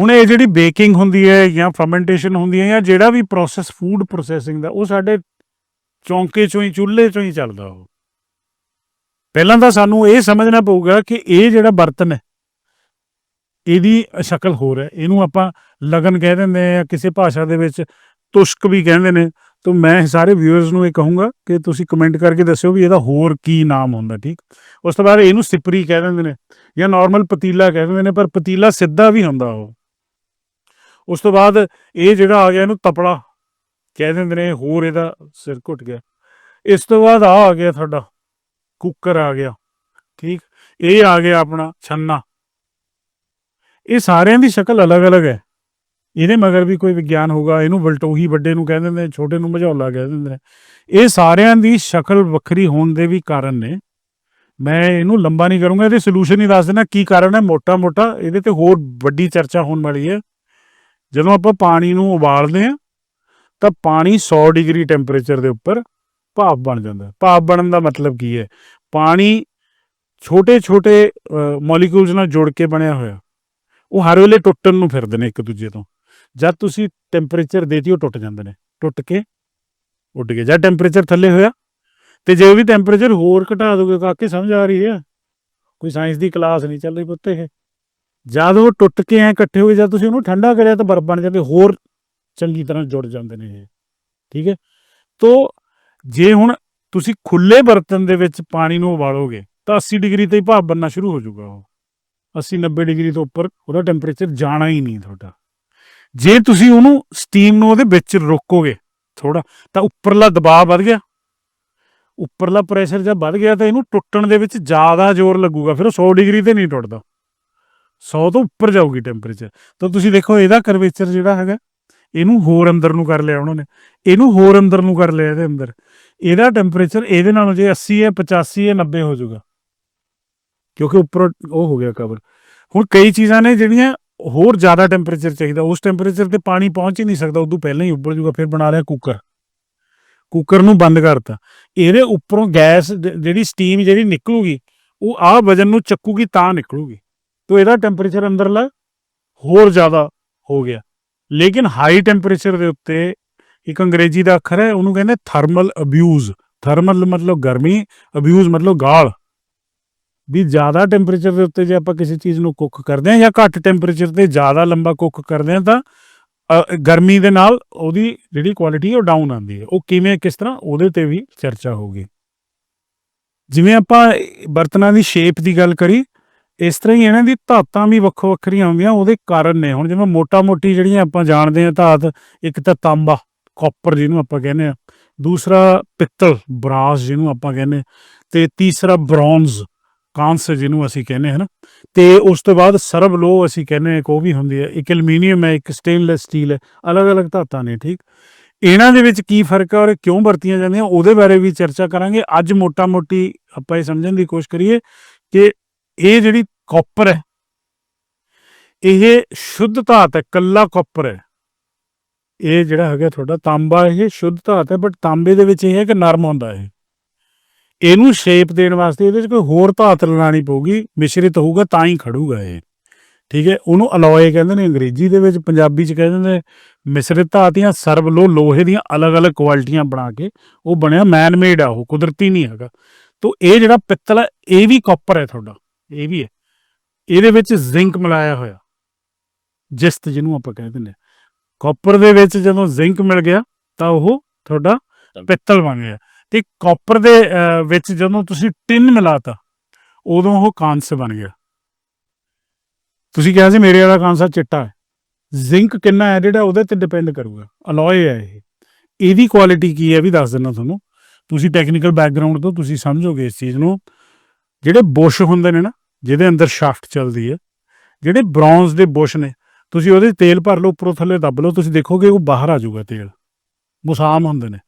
ਹੁਣ ਇਹ ਜਿਹੜੀ ਬੇਕਿੰਗ ਹੁੰਦੀ ਹੈ ਜਾਂ ਫਰਮੈਂਟੇਸ਼ਨ ਹੁੰਦੀ ਹੈ ਜਾਂ ਜਿਹੜਾ ਵੀ ਪ੍ਰੋਸੈਸ ਫੂਡ ਪ੍ਰੋਸੈਸਿੰਗ ਦਾ, ਉਹ ਸਾਡੇ ਚੌਂਕੇ ਚੋਂ ਹੀ, ਚੁੱਲ੍ਹੇ ਚੋਂ ਹੀ ਚੱਲਦਾ ਉਹ। ਪਹਿਲਾਂ ਤਾਂ ਸਾਨੂੰ ਇਹ ਸਮਝਣਾ ਪਊਗਾ ਕਿ ਇਹ ਜਿਹੜਾ ਬਰਤਨ ਹੈ, ਇਹਦੀ ਸ਼ਕਲ ਹੋਰ ਹੈ। ਇਹਨੂੰ ਆਪਾਂ ਲਗਨ ਕਹਿ ਦਿੰਦੇ ਆ ਕਿਸੇ ਭਾਸ਼ਾ ਦੇ ਵਿੱਚ ਤੁਸ਼ਕ ਵੀ ਕਹਿੰਦੇ ਨੇ। ਤਾਂ ਮੈਂ ਸਾਰੇ ਵਿਊਅਰਸ ਨੂੰ ਇਹ ਕਹੂੰਗਾ ਕਿ ਤੁਸੀਂ ਕਮੈਂਟ ਕਰਕੇ ਦੱਸਿਓ ਵੀ ਇਹਦਾ ਹੋਰ ਕੀ ਨਾਮ ਹੁੰਦਾ, ਠੀਕ? ਉਸ ਤੋਂ ਬਾਅਦ ਇਹਨੂੰ ਸਿਪਰੀ ਕਹਿ ਦਿੰਦੇ ਨੇ ਜਾਂ ਨਾਰਮਲ ਪਤੀਲਾ ਕਹਿ ਦਿੰਦੇ ਨੇ, ਪਰ ਪਤੀਲਾ ਸਿੱਧਾ ਵੀ ਹੁੰਦਾ ਉਹ। ਉਸ ਤੋਂ ਬਾਅਦ ਇਹ ਜਿਹੜਾ ਆ ਗਿਆ ਇਹਨੂੰ ਤਪੜਾ, ਕਹਿ ਦਿੰਦੇ ਨੇ ਹੋਰ ਇਹਦਾ ਸਿਰ ਘੁੱਟ ਗਿਆ। ਇਸ ਤੋਂ ਬਾਅਦ ਆ ਆ ਗਿਆ ਤੁਹਾਡਾ ਕੁੱਕਰ ਆ ਗਿਆ, ਠੀਕ? ਇਹ ਆ ਗਿਆ ਆਪਣਾ ਛੰਨਾ। ਇਹ ਸਾਰਿਆਂ ਦੀ ਸ਼ਕਲ ਅਲੱਗ-ਅਲੱਗ ਹੈ। ਇਹਦੇ ਮਗਰ ਵੀ ਕੋਈ ਵਿਗਿਆਨ ਹੋਗਾ ਇਹਨੂੰ ਬਲਟੋਹੀ ਵੱਡੇ ਨੂੰ ਕਹਿ ਦਿੰਦੇ ਨੇ, ਛੋਟੇ ਨੂੰ ਮਝੌਲਾ ਕਹਿ ਦਿੰਦੇ ਨੇ। ਇਹ ਸਾਰਿਆਂ ਦੀ ਸ਼ਕਲ ਵੱਖਰੀ ਹੋਣ ਦੇ ਵੀ ਕਾਰਨ ਨੇ। ਮੈਂ ਇਹਨੂੰ ਲੰਬਾ ਨਹੀਂ ਕਰੂੰਗਾ, ਇਹਦੇ ਸੋਲੂਸ਼ਨ ਹੀ ਦੱਸ ਦੇਣਾ ਕੀ ਕਾਰਨ ਹੈ। ਮੋਟਾ-ਮੋਟਾ ਇਹਦੇ ਤੇ ਹੋਰ ਵੱਡੀ ਚਰਚਾ ਹੋਣ ਵਾਲੀ ਹੈ। ਜਦੋਂ ਆਪਾਂ ਪਾਣੀ ਨੂੰ ਉਬਾਲਦੇ ਹਾਂ, ਤਾਂ ਪਾਣੀ 100 ਡਿਗਰੀ ਟੈਂਪਰੇਚਰ ਦੇ ਉੱਪਰ ਭਾਪ ਬਣ ਜਾਂਦਾ ਹੈ। ਭਾਪ ਬਣਨ ਦਾ ਮਤਲਬ ਕੀ ਹੈ? ਪਾਣੀ ਛੋਟੇ-ਛੋਟੇ ਮੋਲੀਕਿਊਲਸ ਨਾਲ ਜੁੜ ਕੇ ਬਣਿਆ ਹੋਇਆ। ਉਹ ਹਰ ਵੇਲੇ ਟੁੱਟਣ ਨੂੰ ਫਿਰਦੇ ਨੇ ਇੱਕ ਦੂਜੇ ਤੋਂ। ਜਦ ਤੁਸੀਂ ਟੈਂਪਰੇਚਰ ਦੇਤੀ, ਉਹ ਟੁੱਟ ਜਾਂਦੇ ਨੇ। ਟੁੱਟ ਕੇ ਉੱਡ ਗਏ। ਜਦ ਟੈਂਪਰੇਚਰ ਥੱਲੇ ਹੋਇਆ, ਤੇ ਜੇ ਉਹ ਵੀ ਟੈਂਪਰੇਚਰ ਹੋਰ ਘਟਾ ਦੋਗੇ, ਕਾਕੇ ਸਮਝ ਆ ਰਹੀ ਹੈ। ਕੋਈ ਸਾਇੰਸ ਦੀ ਕਲਾਸ ਨਹੀਂ ਚੱਲ ਰਹੀ ਪੁੱਤ ਇਹ। ਜਦ ਉਹ ਟੁੱਟ ਕੇ ਐ ਇਕੱਠੇ ਹੋ ਗਏ, ਜਦ ਤੁਸੀਂ ਉਹਨੂੰ ਠੰਡਾ ਕਰਿਆ ਤਾਂ ਬਰਫ਼ ਬਣ ਜਾਂਦੇ ਹੋਰ ਚੰਗੀ ਤਰ੍ਹਾਂ ਜੁੜ ਜਾਂਦੇ ਨੇ ਇਹ। ਠੀਕ ਹੈ? ਤੋ ਜੇ ਹੁਣ ਤੁਸੀਂ ਖੁੱਲੇ ਬਰਤਨ ਦੇ ਵਿੱਚ ਪਾਣੀ ਨੂੰ ਉਬਾਲੋਗੇ, ਤਾਂ 80 ਡਿਗਰੀ ਤੇ ਹੀ ਭਾਪ ਬਣਨਾ ਸ਼ੁਰੂ ਹੋ ਜਾਊਗਾ ਉਹ। 80 90 ਡਿਗਰੀ ਤੋਂ ਉੱਪਰ ਉਹਦਾ ਟੈਂਪਰੇਚਰ ਜਾਣਾ ਹੀ ਨਹੀਂ ਤੁਹਾਡਾ। ਜੇ ਤੁਸੀਂ ਉਹਨੂੰ ਸਟੀਮ ਨੂੰ ਉਹਦੇ ਵਿੱਚ ਰੋਕੋਗੇ ਥੋੜਾ ਤਾਂ ਉੱਪਰਲਾ ਦਬਾਅ ਵੱਧ ਗਿਆ। ਉੱਪਰਲਾ ਪ੍ਰੈਸ਼ਰ ਜਦ ਵੱਧ ਗਿਆ ਤਾਂ ਇਹਨੂੰ ਟੁੱਟਣ ਦੇ ਵਿੱਚ ਜ਼ਿਆਦਾ ਜ਼ੋਰ ਲੱਗੂਗਾ, ਫਿਰ ਉਹ 100 ਡਿਗਰੀ ਤੇ ਨਹੀਂ ਟੁੱਟਦਾ। 100 ਤੋਂ ਉੱਪਰ ਜਾਊਗੀ ਟੈਂਪਰੇਚਰ ਤਾਂ ਤੁਸੀਂ ਦੇਖੋ, ਇਹਦਾ ਕਰਵੇਚਰ ਜਿਹੜਾ ਹੈਗਾ, ਇਹਨੂੰ ਹੋਰ ਅੰਦਰ ਨੂੰ ਕਰ ਲਿਆ ਉਹਨਾਂ ਨੇ। ਇਹਨੂੰ ਹੋਰ ਅੰਦਰ ਨੂੰ ਕਰ ਲਿਆ ਇਹਦੇ ਅੰਦਰ। ਇਹਦਾ ਟੈਂਪਰੇਚਰ ਇਹਦੇ ਨਾਲੋਂ ਜੇ 80 ਹੈ 85 ਹੈ 90 ਹੋ ਜਾਊਗਾ। ਕਿਉਂਕਿ ਉੱਪਰ ਉਹ ਹੋ ਗਿਆ ਕਵਰ ਹੁਣ ਕਈ ਚੀਜ਼ਾਂ ਨੇ ਜਿਹੜੀਆਂ ਹੋਰ ਜ਼ਿਆਦਾ ਟੈਂਪਰੇਚਰ ਚਾਹੀਦਾ। ਉਸ ਟੈਂਪਰੇਚਰ ਤੇ ਪਾਣੀ ਪਹੁੰਚ ਹੀ ਨਹੀਂ ਸਕਦਾ। ਉਦੋਂ ਪਹਿਲਾਂ ਹੀ ਉੱਬਲ ਜਾਊਗਾ, ਫਿਰ ਬਣਾ ਲਿਆ ਕੁੱਕਰ ਕੁੱਕਰ ਨੂੰ ਬੰਦ ਕਰਤਾ। ਇਹਦੇ ਉੱਪਰੋਂ ਗੈਸ ਜਿਹੜੀ ਸਟੀਮ ਜਿਹੜੀ ਨਿਕਲੂਗੀ, ਉਹ ਆਹ ਵਜਨ ਨੂੰ ਚੱਕੂਗੀ, ਤਾਂ ਨਿਕਲੂਗੀ। ਤੋ ਇਹਦਾ ਟੈਂਪਰੇਚਰ ਅੰਦਰਲਾ ਹੋਰ ਜ਼ਿਆਦਾ ਹੋ ਗਿਆ। ਲੇਕਿਨ ਹਾਈ ਟੈਂਪਰੇਚਰ ਦੇ ਉੱਤੇ ਇੱਕ ਅੰਗਰੇਜ਼ੀ ਦਾ ਅੱਖਰ ਹੈ, ਉਹਨੂੰ ਕਹਿੰਦੇ ਥਰਮਲ ਅਬਿਊਜ਼ ਥਰਮਲ ਮਤਲਬ ਗਰਮੀ ਅਬਿਊਜ਼ ਮਤਲਬ ਗਾਲ। ਵੀ ਜ਼ਿਆਦਾ ਟੈਂਪਰੇਚਰ ਦੇ ਉੱਤੇ ਜੇ ਆਪਾਂ ਕਿਸੇ ਚੀਜ਼ ਨੂੰ ਕੁੱਕ ਕਰਦੇ ਹਾਂ ਜਾਂ ਘੱਟ ਟੈਂਪਰੇਚਰ ਤੇ ਜ਼ਿਆਦਾ ਲੰਬਾ ਕੁੱਕ ਕਰਦੇ ਹਾਂ ਤਾਂ ਗਰਮੀ ਦੇ ਨਾਲ ਉਹਦੀ ਜਿਹੜੀ ਕੁਆਲਿਟੀ ਉਹ ਡਾਊਨ ਆਉਂਦੀ ਹੈ। ਉਹ ਕਿਵੇਂ, ਕਿਸ ਤਰ੍ਹਾਂ, ਉਹਦੇ ਤੇ ਵੀ ਚਰਚਾ ਹੋਊਗੀ ਜਿਵੇਂ ਆਪਾਂ ਬਰਤਨਾਂ ਦੀ ਸ਼ੇਪ ਦੀ ਗੱਲ ਕਰੀ ਇਸ ਤਰ੍ਹਾਂ ਹੀ ਇਹਨਾਂ ਦੀ ਧਾਤਾਂ ਵੀ ਵੱਖੋ ਵੱਖਰੀਆਂ ਹੁੰਦੀਆਂ ਉਹਦੇ ਕਾਰਨ ਨੇ। ਹੁਣ ਜਿਵੇਂ ਮੋਟਾ ਮੋਟੀ ਜਿਹੜੀਆਂ ਆਪਾਂ ਜਾਣਦੇ ਹਾਂ ਧਾਤ ਇੱਕ ਤਾਂ ਤਾਂਬਾ ਕਾਪਰ ਜਿਹਨੂੰ ਆਪਾਂ ਕਹਿੰਦੇ ਆ ਦੂਸਰਾ ਪਿੱਤਲ ਬਰਾਸ ਜਿਹਨੂੰ ਆਪਾਂ ਕਹਿੰਦੇ ਹਾਂ, ਤੇ ਤੀਸਰਾ ਬ੍ਰੌਂਜ਼ ਕਾਂਸ ਜਿਹਨੂੰ ਅਸੀਂ ਕਹਿੰਦੇ ਹਾਂ ਨਾ ਤੇ ਉਸ ਤੋਂ ਬਾਅਦ ਸਰਬ ਲੋ ਅਸੀਂ ਕਹਿੰਦੇ ਹਾਂ ਇੱਕ ਉਹ ਵੀ ਹੁੰਦੀ ਹੈ। ਇੱਕ ਐਲੂਮੀਨੀਅਮ ਹੈ ਇੱਕ ਸਟੇਨਲੈਸ ਸਟੀਲ ਹੈ। ਅਲੱਗ-ਅਲੱਗ ਧਾਤਾਂ ਨੇ ਠੀਕ? ਇਹਨਾਂ ਦੇ ਵਿੱਚ ਕੀ ਫ਼ਰਕ ਹੈ ਔਰ ਕਿਉਂ ਵਰਤੀਆਂ ਜਾਂਦੀਆਂ? ਉਹਦੇ ਬਾਰੇ ਵੀ ਚਰਚਾ ਕਰਾਂਗੇ। ਅੱਜ ਮੋਟਾ-ਮੋਟੀ ਆਪਾਂ ਇਹ ਸਮਝਣ ਦੀ ਕੋਸ਼ਿਸ਼ ਕਰੀਏ ਕਿ ਇਹ ਜਿਹੜੀ ਕਾਪਰ ਹੈ, ਇਹ ਸ਼ੁੱਧ ਧਾਤ ਹੈ, ਕੱਲਾ ਕਾਪਰ ਹੈ। ਇਹ ਜਿਹੜਾ ਹੈਗਾ ਤੁਹਾਡਾ ਤਾਂਬਾ, ਇਹ ਸ਼ੁੱਧ ਧਾਤ ਹੈ ਬਟ ਤਾਂਬੇ ਦੇ ਵਿੱਚ ਇਹ ਹੈ ਕਿ ਨਰਮ ਹੁੰਦਾ ਇਹ। ਇਹਨੂੰ ਸ਼ੇਪ ਦੇਣ ਵਾਸਤੇ ਇਹਦੇ ਵਿੱਚ ਕੋਈ ਹੋਰ ਧਾਤ ਲਾਣੀ ਪਊਗੀ, ਮਿਸ਼ਰਿਤ ਹੋਊਗਾ, ਤਾਂ ਹੀ ਖੜੂਗਾ ਇਹ। ਠੀਕ ਹੈ, ਉਹਨੂੰ ਅਲੋਏ ਕਹਿੰਦੇ ਨੇ, ਅੰਗਰੇਜ਼ੀ ਦੇ ਵਿੱਚ, ਪੰਜਾਬੀ 'ਚ ਕਹਿੰਦੇ ਨੇ, ਮਿਸ਼ਰਿਤ ਧਾਤ ਜਾਂ ਸਰਬ ਲੋ, ਲੋਹੇ ਦੀਆਂ ਅਲੱਗ-ਅਲੱਗ ਕੁਆਲਿਟੀਆਂ ਬਣਾ ਕੇ, ਉਹ ਬਣਿਆ ਮੈਨ ਮੇਡ ਆ, ਉਹ ਕੁਦਰਤੀ ਨਹੀਂ ਹੈਗਾ। ਤੋ ਇਹ ਜਿਹੜਾ ਪਿੱਤਲ ਹੈ, ਇਹ ਵੀ ਕਾਪਰ ਹੈ ਤੁਹਾਡਾ। ਇਹ ਵੀ ਹੈ। ਇਹਦੇ ਵਿੱਚ ਜ਼ਿੰਕ ਮਿਲਾਇਆ ਹੋਇਆ। ਜਿਸਤ ਜਿਹਨੂੰ ਆਪਾਂ ਕਹਿ ਦਿੰਦੇ ਕਾਪਰ ਦੇ ਵਿੱਚ ਜਦੋਂ ਜ਼ਿੰਕ ਮਿਲ ਗਿਆ ਤਾਂ ਉਹ ਤੁਹਾਡਾ ਪਿੱਤਲ ਬਣ ਗਿਆ। ਤੇ ਕਾਪਰ ਦੇ ਵਿੱਚ ਜਦੋਂ ਤੁਸੀਂ ਟਿਨ ਮਿਲਾਤਾ ਉਦੋਂ ਉਹ ਕਾਂਸ ਬਣ ਗਿਆ। ਤੁਸੀਂ ਕਿਹਾ ਸੀ ਮੇਰੇ ਵਾਲਾ ਕਾਂਸਾ ਚਿੱਟਾ ਹੈ। ਜ਼ਿੰਕ ਕਿੰਨਾ ਹੈ ਉਹਦੇ ਤੇ ਡਿਪੈਂਡ ਕਰੂਗਾ? ਅਲੋਏ ਹੈ ਇਹ। ਇਹਦੀ ਕੁਆਲਿਟੀ ਕੀ ਹੈ ਵੀ ਦੱਸ ਦਿੰਦਾ ਤੁਹਾਨੂੰ। ਤੁਸੀਂ ਟੈਕਨੀਕਲ ਬੈਕਗ੍ਰਾਉਂਡ ਤੋਂ ਤੁਸੀਂ ਸਮਝੋਗੇ ਇਸ ਚੀਜ਼ ਨੂੰ। ਜਿਹੜੇ ਬੁਸ਼ ਹੁੰਦੇ ਨੇ ਨਾ ਜਿਹਦੇ ਅੰਦਰ ਸ਼ਾਫਟ ਚੱਲਦੀ ਹੈ ਜਿਹੜੇ ਬ੍ਰੌਂਜ਼ ਦੇ ਬੁਸ਼ ਨੇ ਤੁਸੀਂ ਉਹਦੇ ਤੇਲ ਭਰ ਲਓ ਉੱਪਰੋਂ ਥੱਲੇ ਦੱਬ ਲਓ ਤੁਸੀਂ ਦੇਖੋਗੇ ਉਹ ਬਾਹਰ ਆ ਜਾਊਗਾ ਤੇਲ ਮੁਸਾਮ ਹੁੰਦੇ ਨੇ।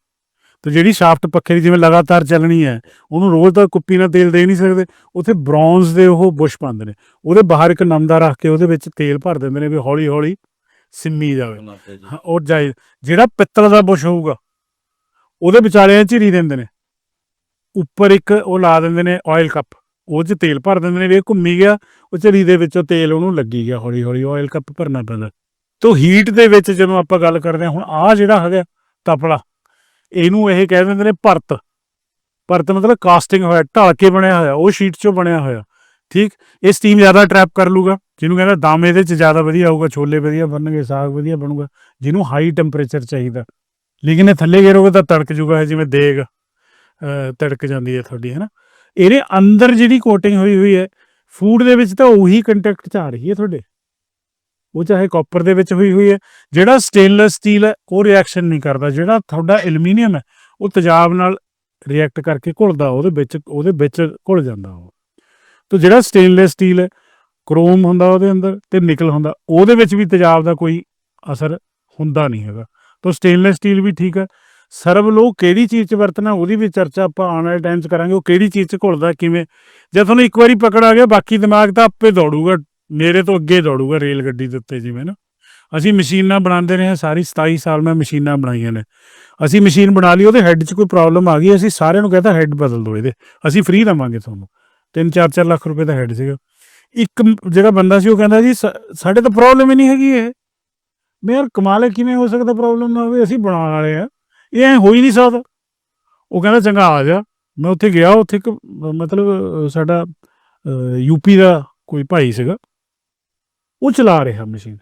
ਤੇ ਜਿਹੜੀ ਸ਼ਾਫਟ ਪੱਖੇ ਦੀ ਜਿਵੇਂ ਲਗਾਤਾਰ ਚੱਲਣੀ ਹੈ ਉਹਨੂੰ ਰੋਜ਼ ਤਾਂ ਕੁੱਪੀ ਨਾਲ ਤੇਲ ਦੇ ਨਹੀਂ ਸਕਦੇ ਉੱਥੇ ਬ੍ਰੌਂਜ਼ ਦੇ ਉਹ ਬੁਸ਼ ਪਾਉਂਦੇ ਨੇ ਉਹਦੇ ਬਾਹਰ ਇੱਕ ਨਮਦਾ ਰੱਖ ਕੇ ਉਹਦੇ ਵਿੱਚ ਤੇਲ ਭਰ ਦਿੰਦੇ ਨੇ ਵੀ ਹੌਲੀ ਹੌਲੀ ਸਿੰਮੀ ਜਾਵੇ। ਉਹ ਜਾਏ ਜਿਹੜਾ ਪਿੱਤਲ ਦਾ ਬੁਸ਼ ਹੋਊਗਾ ਉਹਦੇ ਵਿਚਾਲੇ ਝਿਰੀ ਦਿੰਦੇ ਨੇ। ਉੱਪਰ ਇੱਕ ਉਹ ਲਾ ਦਿੰਦੇ ਨੇ ਆਇਲ ਕੱਪ ਉਹ 'ਚ ਤੇਲ ਭਰ ਦਿੰਦੇ ਨੇ ਵੀ ਇਹ ਘੁੰਮੀ ਗਿਆ ਉਹ ਝਰੀ ਦੇ ਵਿੱਚੋਂ ਤੇਲ ਉਹਨੂੰ ਲੱਗੀ ਗਿਆ ਹੌਲੀ ਹੌਲੀ ਆਇਲ ਕੱਪ ਭਰਨਾ ਪੈਂਦਾ। ਤੋ ਹੀਟ ਦੇ ਵਿੱਚ ਜਦੋਂ ਆਪਾਂ ਗੱਲ ਕਰਦੇ ਹਾਂ ਹੁਣ ਆ ਜਿਹੜਾ ਹੈਗਾ ਤਪਲਾ ਇਹਨੂੰ ਇਹ ਕਹਿ ਦਿੰਦੇ ਨੇ ਭਰਤ ਭਰਤ ਮਤਲਬ ਕਾਸਟਿੰਗ ਹੋਇਆ ਢਲ ਕੇ ਬਣਿਆ ਹੋਇਆ ਉਹ ਸ਼ੀਟ 'ਚੋਂ ਬਣਿਆ ਹੋਇਆ। ਠੀਕ? ਇਹ ਸਟੀਮ ਜ਼ਿਆਦਾ ਟਰੈਪ ਕਰ ਲੂਗਾ ਜਿਹਨੂੰ ਕਹਿੰਦਾ ਦਮ ਇਹਦੇ 'ਚ ਜ਼ਿਆਦਾ ਵਧੀਆ ਆਊਗਾ ਛੋਲੇ ਵਧੀਆ ਬਣਨਗੇ ਸਾਗ ਵਧੀਆ ਬਣੂਗਾ ਜਿਹਨੂੰ ਹਾਈ ਟੈਂਪਰੇਚਰ ਚਾਹੀਦਾ। ਲੇਕਿਨ ਇਹ ਥੱਲੇ ਗਿਰੋਗੇ ਤਾਂ ਤੜਕ ਜੂਗਾ ਜਿਵੇਂ ਦੇਗ ਅਹ, ਤੜਕ ਜਾਂਦੀ ਹੈ ਤੁਹਾਡੀ ਹੈ ਇਹਦੇ ਅੰਦਰ ਜਿਹੜੀ ਕੋਟਿੰਗ ਹੋਈ ਹੋਈ ਹੈ ਫੂਡ ਦੇ ਵਿੱਚ ਤਾਂ ਉਹੀ ਕੰਟੈਕਟ ਚ ਆ ਰਹੀ ਹੈ ਤੁਹਾਡੇ। ਉਹ ਚਾਹੇ ਕਾਪਰ ਦੇ ਵਿੱਚ ਹੋਈ ਹੋਈ ਹੈ, ਜਿਹੜਾ ਸਟੇਨਲੈਸ ਸਟੀਲ ਹੈ, ਉਹ ਰਿਐਕਸ਼ਨ ਨਹੀਂ ਕਰਦਾ। ਜਿਹੜਾ ਤੁਹਾਡਾ ਐਲੂਮੀਨੀਅਮ ਹੈ, ਉਹ ਤੇਜ਼ਾਬ ਨਾਲ ਰਿਐਕਟ ਕਰਕੇ ਘੁਲਦਾ, ਉਹਦੇ ਵਿੱਚ ਉਹਦੇ ਵਿੱਚ ਘੁਲ ਜਾਂਦਾ ਉਹ। ਤਾਂ ਜਿਹੜਾ ਸਟੇਨਲੈਸ ਸਟੀਲ ਹੈ ਕ੍ਰੋਮ ਹੁੰਦਾ ਉਹਦੇ ਅੰਦਰ ਤੇ ਨਿਕਲ ਹੁੰਦਾ, ਉਹਦੇ ਵਿੱਚ ਵੀ ਤੇਜ਼ਾਬ ਦਾ ਕੋਈ ਅਸਰ ਹੁੰਦਾ ਨਹੀਂ ਹੈਗਾ। ਤਾਂ ਸਟੇਨਲੈਸ ਸਟੀਲ ਵੀ ਠੀਕ ਹੈ ਸਰਬ ਲੋਕ ਕਿਹੜੀ ਚੀਜ਼ 'ਚ ਵਰਤਣਾ, ਉਹਦੀ ਵੀ ਚਰਚਾ ਆਪਾਂ ਆਉਣ ਵਾਲੇ ਟਾਈਮ 'ਚ ਕਰਾਂਗੇ, ਉਹ ਕਿਹੜੀ ਚੀਜ਼ 'ਚ ਘੁਲਦਾ, ਕਿਵੇਂ। ਜੇ ਤੁਹਾਨੂੰ ਇੱਕ ਵਾਰੀ ਪਕੜ ਆ ਗਿਆ, ਬਾਕੀ ਦਿਮਾਗ ਤਾਂ ਆਪੇ ਦੌੜੂਗਾ ਮੇਰੇ ਤੋਂ ਅੱਗੇ ਦੌੜੂਗਾ ਰੇਲ ਗੱਡੀ ਦੇ ਉੱਤੇ ਜਿਵੇਂ ਨਾ। ਅਸੀਂ ਮਸ਼ੀਨਾਂ ਬਣਾਉਂਦੇ ਰਹੇ ਹਾਂ, ਸਾਰੀ 27 ਸਾਲ ਮੈਂ ਮਸ਼ੀਨਾਂ ਬਣਾਈਆਂ ਨੇ। ਅਸੀਂ ਮਸ਼ੀਨ ਬਣਾ ਲਈ, ਉਹਦੇ ਹੈੱਡ 'ਚ ਕੋਈ ਪ੍ਰੋਬਲਮ ਆ ਗਈ, ਅਸੀਂ ਸਾਰਿਆਂ ਨੂੰ ਕਹਿੰਦਾ ਹੈੱਡ ਬਦਲ ਦਿਓ ਇਹਦੇ, ਅਸੀਂ ਫ੍ਰੀ ਦਵਾਂਗੇ ਤੁਹਾਨੂੰ। 3-4 ਲੱਖ ਰੁਪਏ ਦਾ ਹੈੱਡ ਸੀਗਾ। ਇੱਕ ਜਿਹੜਾ ਬੰਦਾ ਸੀ, ਉਹ ਕਹਿੰਦਾ ਜੀ ਸਾਡੇ ਤਾਂ ਪ੍ਰੋਬਲਮ ਹੀ ਨਹੀਂ ਹੈਗੀ ਇਹ। ਮੈਂ ਯਾਰ ਕਮਾਲ ਹੈ, ਕਿਵੇਂ ਹੋ ਸਕਦਾ ਪ੍ਰੋਬਲਮ ਨਾ ਹੋਵੇ? ਅਸੀਂ ਬਣਾ ਵਾਲੇ ਆ ਇਹ ਐ ਹੋ ਹੀ ਨਹੀਂ ਸਕਦਾ ਉਹ ਕਹਿੰਦਾ ਚੰਗਾ ਆ ਜਾ। ਮੈਂ ਉੱਥੇ ਗਿਆ ਉੱਥੇ ਇੱਕ ਮਤਲਬ ਸਾਡਾ ਯੂਪੀ ਦਾ ਕੋਈ ਭਾਈ ਸੀਗਾ। ਉਹ ਚਲਾ ਰਿਹਾ ਮਸ਼ੀਨ।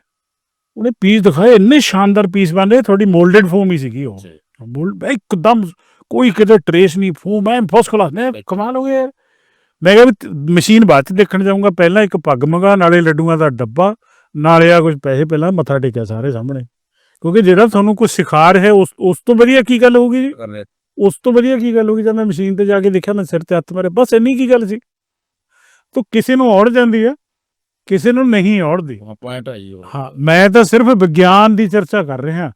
ਉਹਨੇ ਪੀਸ ਦਿਖਾਏ ਇੰਨੇ ਸ਼ਾਨਦਾਰ ਪੀਸ ਬਣ ਰਹੇ ਥੋੜੀ ਮੋਲਡਡ ਫੋਮ ਹੀ ਸੀਗੀ ਉਹ। ਮੋਲਡ ਇੱਕਦਮ ਕੋਈ ਕਿਤੇ ਟਰੇਸ ਨਹੀਂ ਫੋਮ ਐ ਫਸਟ ਕਲਾਸ ਨੇ ਕਮਾਲ ਹੋ ਗਿਆ ਮੈਂ ਕਿਹਾ ਮਸ਼ੀਨ ਬਾਅਦ ਚ ਦੇਖਣ ਜਾਊਂਗਾ ਪਹਿਲਾਂ ਇੱਕ ਪੱਗ ਮੰਗਾ ਨਾਲੇ ਲੱਡੂਆਂ ਦਾ ਡੱਬਾ ਨਾਲੇ ਆ ਕੁਝ ਪੈਸੇ ਪਹਿਲਾਂ ਮੱਥਾ ਟੇਕਿਆ ਸਾਰੇ ਸਾਹਮਣੇ। ਕਿਉਂਕਿ ਜਿਹੜਾ ਤੁਹਾਨੂੰ ਕੁਝ ਸਿਖਾ ਰਿਹਾ ਉਸ ਉਸ ਤੋਂ ਵਧੀਆ ਕੀ ਗੱਲ ਹੋਊਗੀ ਜੀ? ਉਸ ਤੋਂ ਵਧੀਆ ਕੀ ਗੱਲ ਹੋਗੀ ਜਦ ਮੈਂ ਮਸ਼ੀਨ ਤੇ ਜਾ ਕੇ ਦੇਖਿਆ ਮੈਂ ਸਿਰ ਤੇ ਹੱਥ ਮਾਰੇ ਬਸ ਇੰਨੀ ਕੀ ਗੱਲ ਸੀ? ਤੋ ਕਿਸੇ ਨੂੰ ਔੜ ਜਾਂਦੀ ਹੈ ਕਿਸੇ ਨੂੰ ਨਹੀਂ ਔੜਦੀ। ਪੁਆਇੰਟ ਹੈ ਜੀ ਹਾਂ ਮੈਂ ਤਾਂ ਸਿਰਫ ਵਿਗਿਆਨ ਦੀ ਚਰਚਾ ਕਰ ਰਿਹਾ।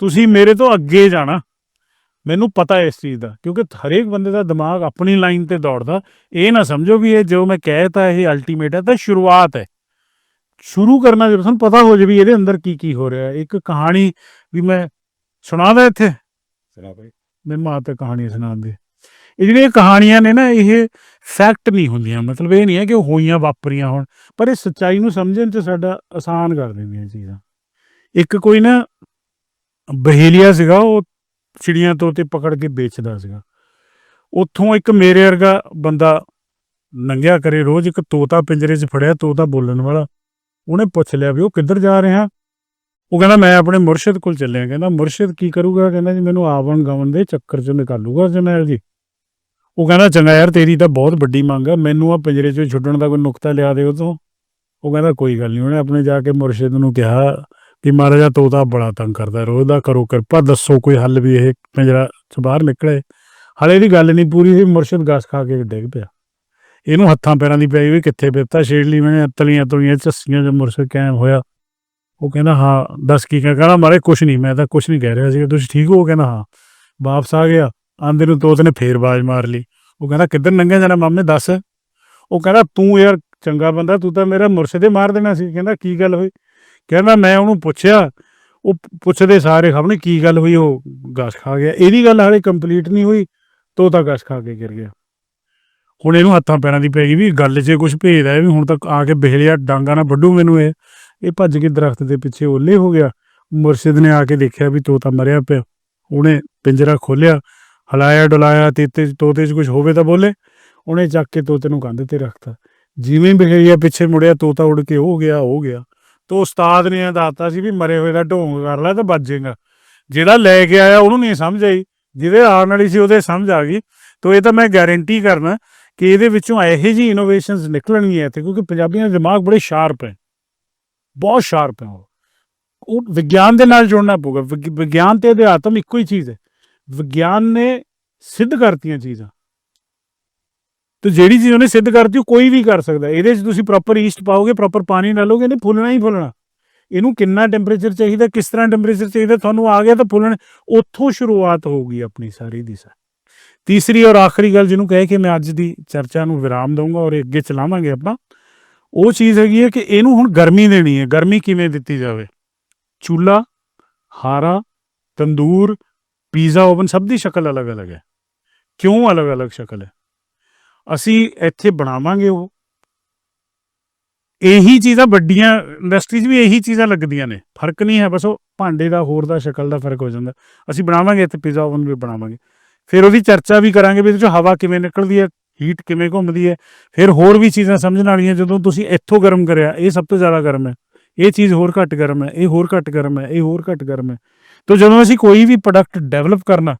ਤੁਸੀਂ ਮੇਰੇ ਤੋਂ ਅੱਗੇ ਜਾਣਾ। ਮੈਨੂੰ ਪਤਾ ਹੈ ਇਸ ਚੀਜ਼ ਦਾ ਕਿਉਂਕਿ ਹਰੇਕ ਬੰਦੇ ਦਾ ਦਿਮਾਗ ਆਪਣੀ ਲਾਈਨ ਤੇ ਦੌੜਦਾ। ਇਹ ਨਾ ਸਮਝੋ ਵੀ ਇਹ ਜੋ ਮੈਂ ਕਹਿਤਾ ਇਹ ਅਲਟੀਮੇਟ ਹੈ ਤਾਂ ਸ਼ੁਰੂਆਤ ਹੈ। ਸ਼ੁਰੂ ਕਰਨਾ ਜਦੋਂ ਤੁਹਾਨੂੰ ਪਤਾ ਹੋ ਜੇ ਵੀ ਇਹਦੇ ਅੰਦਰ ਕੀ ਕੀ ਹੋ ਰਿਹਾ ਇੱਕ ਕਹਾਣੀ ਵੀ ਮੈਂ ਸੁਣਾਦਾ ਇੱਥੇ। ਸੁਣਾ ਭਾਈ। ਮੇਰੇ ਮਾਂ ਤੇ ਕਹਾਣੀ ਸੁਣਾਉਂਦੇ ਇਹ ਜਿਹੜੀਆਂ ਕਹਾਣੀਆਂ ਨੇ ਨਾ ਇਹ ਫੈਕਟ ਨਹੀਂ ਹੁੰਦੀਆਂ। ਮਤਲਬ ਇਹ ਨਹੀਂ ਹੈ ਕਿ ਉਹ ਹੋਈਆਂ ਵਾਪਰੀਆਂ ਹੋਣ। ਪਰ ਇਹ ਸੱਚਾਈ ਨੂੰ ਸਮਝਣ 'ਚ ਸਾਡਾ ਆਸਾਨ ਕਰ ਦਿੰਦੀਆਂ ਚੀਜ਼ਾਂ। ਇੱਕ ਕੋਈ ਨਾ ਬਹੇਲੀਆ ਸੀਗਾ ਉਹ ਚਿੜੀਆਂ ਤੋਤੇ ਪਕੜ ਕੇ ਵੇਚਦਾ ਸੀਗਾ। ਉੱਥੋਂ ਇੱਕ ਮੇਰੇ ਵਰਗਾ ਬੰਦਾ ਨੰਗਿਆ ਕਰੇ ਰੋਜ਼ ਇੱਕ ਤੋਤਾ ਪਿੰਜਰੇ 'ਚ ਫੜਿਆ ਤੋਤਾ ਬੋਲਣ ਵਾਲਾ। ਉਹਨੇ ਪੁੱਛ ਲਿਆ ਵੀ ਉਹ ਕਿੱਧਰ ਜਾ ਰਿਹਾ? ਉਹ ਕਹਿੰਦਾ, ਮੈਂ ਆਪਣੇ ਮੁਰਸ਼ਿਦ ਕੋਲ ਚੱਲਿਆ। ਕਹਿੰਦਾ, ਮੁਰਸ਼ਿਦ ਕੀ ਕਰੂਗਾ? ਕਹਿੰਦਾ, ਜੀ, ਮੈਨੂੰ ਆਵਣ ਗਵਨ ਦੇ ਚੱਕਰ 'ਚੋਂ ਨਿਕਾਲੂਗਾ ਜਰਨੈਲ ਜੀ। ਉਹ ਕਹਿੰਦਾ ਚੰਗਾ ਯਾਰ ਤੇਰੀ ਤਾਂ ਬਹੁਤ ਵੱਡੀ ਮੰਗ ਆ। ਮੈਨੂੰ ਆ ਪਿੰਜਰੇ 'ਚੋਂ ਛੁੱਟਣ ਦਾ ਕੋਈ ਨੁਕਤਾ ਲਿਆ ਦੇ ਉਦੋਂ ਉਹ ਕਹਿੰਦਾ, ਕੋਈ ਗੱਲ ਨਹੀਂ ਉਹਨੇ ਆਪਣੇ ਜਾ ਕੇ ਮੁਰਸ਼ਿਦ ਨੂੰ ਕਿਹਾ ਕਿ, ਮਹਾਰਾਜਾ ਤੋਤਾ ਬੜਾ ਤੰਗ ਕਰਦਾ, ਰੋਜ਼ ਦਾ ਕਰੋ ਕਿਰਪਾ। ਦੱਸੋ ਕੋਈ ਹੱਲ ਵੀ ਇਹ ਪਿੰਜਰਾ 'ਚ ਬਾਹਰ ਨਿਕਲੇ। ਹਲੇ ਦੀ ਗੱਲ ਨਹੀਂ ਪੂਰੀ ਹੋਈ, ਮੁਰਸ਼ਿਦ ਗਾਸ ਖਾ ਕੇ ਡਿੱਗ ਪਿਆ। ਇਹਨੂੰ ਹੱਥਾਂ ਪੈਰਾਂ ਦੀ ਪਈ ਵੀ ਕਿੱਥੇ ਬਿਪਤਾ ਛੇੜ ਲਈ ਮੈਨੇ ਤਲੀਆਂ ਤਲੀਆਂ ਝੱਸੀਆਂ ਜਦ ਮੁਰਸ਼ਿਦ ਕਾਇਮ ਹੋਇਆ। ਉਹ ਕਹਿੰਦਾ, ਹਾਂ, ਦੱਸ ਕੀ ਕਹਿ ਕਹਿੰਦਾ, ਮਾਰੇ, ਕੁਛ ਨਹੀਂ, ਮੈਂ ਤਾਂ ਕੁਛ ਨਹੀਂ ਕਹਿ ਰਿਹਾ ਸੀ ਤੁਸੀਂ ਠੀਕ ਹੋ? ਕਹਿੰਦਾ, ਹਾਂ। ਵਾਪਸ ਆ ਗਿਆ, ਆਂਦੇ ਨੂੰ ਤੋਤ ਨੇ ਫੇਰ ਬਾਜ ਮਾਰ ਲਈ। ਉਹ ਕਹਿੰਦਾ, ਕਿੱਧਰ ਨੰਗੇ ਜਾਣਾ ਮਾਮੇ, ਦੱਸ? ਉਹ ਕਹਿੰਦਾ, ਤੂੰ ਯਾਰ ਚੰਗਾ ਬੰਦਾ, ਤੂੰ ਤਾਂ ਮੇਰਾ ਮੁਰਸ਼ਿਦੇ ਮਾਰ ਦੇਣਾ ਸੀ। ਕਹਿੰਦਾ, ਕੀ ਗੱਲ ਹੋਈ? ਕਹਿੰਦਾ, ਮੈਂ ਉਹਨੂੰ ਪੁੱਛਿਆ, ਉਹ ਪੁੱਛਦੇ ਸਾਰੇ ਖਬਰ ਕੀ ਗੱਲ ਹੋਈ, ਉਹ ਗਾਸ ਖਾ ਗਿਆ। ਇਹਦੀ ਗੱਲ ਹਾਲੇ ਕੰਪਲੀਟ ਨਹੀਂ ਹੋਈ, ਤੋਤਾ ਗਾਸ ਖਾ ਕੇ ਗਿਰ ਗਿਆ। ਹੁਣ ਇਹਨੂੰ ਹੱਥਾਂ ਪੈਰਾਂ ਦੀ ਪੈ ਗਈ ਵੀ ਗੱਲ 'ਚ ਕੁਝ ਭੇਦ ਹੈ ਵੀ ਹੁਣ ਤੱਕ ਆ ਕੇ ਬਿਹਲਿਆ ਡਾਂਗਾ ਨਾ ਵੱਡੂ ਮੈਨੂੰ ਇਹ। ਇਹ ਭੱਜ ਕੇ ਦਰਖਤ ਦੇ ਪਿੱਛੇ ਓਲੇ ਹੋ ਗਿਆ। ਮੁਰਸ਼ਿਦ ਨੇ ਆ ਕੇ ਦੇਖਿਆ ਵੀ ਤੋਤਾ ਮਰਿਆ ਪਿਆ। ਉਹਨੇ ਪਿੰਜਰਾ ਖੋਲਿਆ ਹਲਾਇਆ, ਡੁਲਾਇਆ, ਤੇ ਤੋਤੇ 'ਚ ਕੁਝ ਹੋਵੇ ਤਾਂ ਬੋਲੇ। ਉਹਨੇ ਚੱਕ ਕੇ ਤੋਤੇ ਨੂੰ ਕੰਧ ਤੇ ਰੱਖਤਾ। ਜਿਵੇਂ ਬਿਹੇਰੀਆ ਪਿੱਛੇ ਮੁੜਿਆ, ਤੋਤਾ ਉੜ ਕੇ ਹੋ ਗਿਆ ਹੋ ਗਿਆ। ਤੋ ਉਸਤਾਦ ਨੇ ਦੱਸਤਾ ਸੀ ਵੀ ਮਰੇ ਹੋਏ ਦਾ ਢੋਂਗ ਕਰ ਲੈ ਤਾਂ ਬਚ ਜਿਹੜਾ ਲੈ ਕੇ ਆਇਆ ਉਹਨੂੰ ਨਹੀਂ ਸਮਝ ਆਈ। ਜਿਹਦੇ ਆਉਣ ਵਾਲੀ ਸੀ ਉਹਦੇ ਸਮਝ ਆ ਗਈ। ਤੋ ਇਹ ਤਾਂ ਮੈਂ ਗਾਰੰਟੀ ਕਰਨਾ ਕਿ ਇਹਦੇ ਵਿੱਚੋਂ ਇਹੋ ਜਿਹੀ ਇਨੋਵੇਸ਼ਨਸ ਨਿਕਲਣਗੀਆਂ ਇੱਥੇ, ਕਿਉਂਕਿ ਪੰਜਾਬੀਆਂ ਦੇ ਦਿਮਾਗ ਬੜੇ ਸ਼ਾਰਪ ਹੈ ਬਹੁਤ ਸ਼ਾਰਪ ਹੈ ਉਹ। ਵਿਗਿਆਨ ਦੇ ਨਾਲ ਜੁੜਨਾ ਪਊਗਾ। ਵਿਗ- ਵਿਗਿਆਨ ਤੇ ਅਧਿਆਤਮ ਇੱਕੋ ਹੀ ਚੀਜ਼ ਹੈ ਵਿਗਿਆਨ ਨੇ ਸਿੱਧ ਕਰਤੀਆਂ ਚੀਜ਼ਾਂ। ਤੇ ਜਿਹੜੀ ਚੀਜ਼ ਉਹਨੇ ਸਿੱਧ ਕਰਤੀ, ਉਹ ਕੋਈ ਵੀ ਕਰ ਸਕਦਾ। ਇਹਦੇ 'ਚ ਤੁਸੀਂ ਪ੍ਰੋਪਰ ਈਸਟ ਪਾਓਗੇ ਪ੍ਰੋਪਰ ਪਾਣੀ ਡਾਲੋਗੇ ਨਹੀਂ ਫੁੱਲਣਾ ਹੀ ਫੁੱਲਣਾ। ਇਹਨੂੰ ਕਿੰਨਾ ਟੈਂਪਰੇਚਰ ਚਾਹੀਦਾ, ਕਿਸ ਤਰ੍ਹਾਂ ਟੈਂਪਰੇਚਰ ਚਾਹੀਦਾ, ਤੁਹਾਨੂੰ ਆ ਗਿਆ ਤਾਂ ਫੁੱਲਣ। ਉੱਥੋਂ ਸ਼ੁਰੂਆਤ ਹੋਊਗੀ ਆਪਣੀ ਸਾਰੀ ਦੀ ਸਾਰੀ। ਤੀਸਰੀ ਔਰ ਆਖਰੀ ਗੱਲ ਜਿਹਨੂੰ ਕਹੇ ਕਿ ਮੈਂ ਅੱਜ ਦੀ ਚਰਚਾ ਨੂੰ ਵਿਰਾਮ ਦਊਂਗਾ ਔਰ ਅੱਗੇ ਚਲਾਵਾਂਗੇ ਆਪਾਂ, ਉਹ ਚੀਜ਼ ਹੈਗੀ ਹੈ ਕਿ ਇਹਨੂੰ ਹੁਣ ਗਰਮੀ ਦੇਣੀ ਹੈ। ਗਰਮੀ ਕਿਵੇਂ ਦਿੱਤੀ ਜਾਵੇ? ਚੁੱਲਾ ਹਾਰਾ, ਤੰਦੂਰ, ਪੀਜ਼ਾ ਓਵਨ ਸਭ ਦੀ ਸ਼ਕਲ ਅਲੱਗ-ਅਲੱਗ ਹੈ। ਕਿਉਂ ਅਲੱਗ-ਅਲੱਗ ਸ਼ਕਲ ਹੈ? ਅਸੀਂ ਇੱਥੇ ਬਣਾਵਾਂਗੇ ਉਹ। ਇਹੀ ਚੀਜ਼ਾਂ ਵੱਡੀਆਂ ਇੰਡਸਟਰੀਜ਼ ਵੀ ਇਹੀ ਚੀਜ਼ਾਂ ਲੱਗਦੀਆਂ ਨੇ। ਫ਼ਰਕ ਨਹੀਂ ਹੈ, ਬਸ ਉਹ ਭਾਂਡੇ ਦਾ, ਹੋਰ ਦਾ, ਸ਼ਕਲ ਦਾ ਫ਼ਰਕ ਹੋ ਜਾਂਦਾ। ਅਸੀਂ ਬਣਾਵਾਂਗੇ ਇੱਥੇ ਪੀਜ਼ਾ ਓਵਨ ਵੀ ਬਣਾਵਾਂਗੇ। ਫਿਰ ਉਹਦੀ ਚਰਚਾ ਵੀ ਕਰਾਂਗੇ ਵੀ ਇਹਦੇ ਚੋਂ ਹਵਾ ਕਿਵੇਂ ਨਿਕਲਦੀ ਹੈ ਹੀਟ ਕਿਵੇਂ ਘੁੰਮਦੀ ਹੈ। ਫਿਰ ਹੋਰ ਵੀ ਚੀਜ਼ਾਂ ਸਮਝਣ ਵਾਲੀਆਂ, ਜਦੋਂ ਤੁਸੀਂ ਇੱਥੋਂ ਗਰਮ ਕਰਿਆ, ਇਹ ਸਭ ਤੋਂ ਜ਼ਿਆਦਾ ਗਰਮ ਹੈ। ਇਹ ਚੀਜ਼ ਹੋਰ ਘੱਟ ਗਰਮ ਹੈ, ਇਹ ਹੋਰ ਘੱਟ ਗਰਮ ਹੈ, ਇਹ ਹੋਰ ਘੱਟ ਗਰਮ ਹੈ। ਤਾਂ ਜਦੋਂ ਅਸੀਂ ਕੋਈ ਵੀ ਪ੍ਰੋਡਕਟ ਡਿਵੈਲਪ ਕਰਨਾ,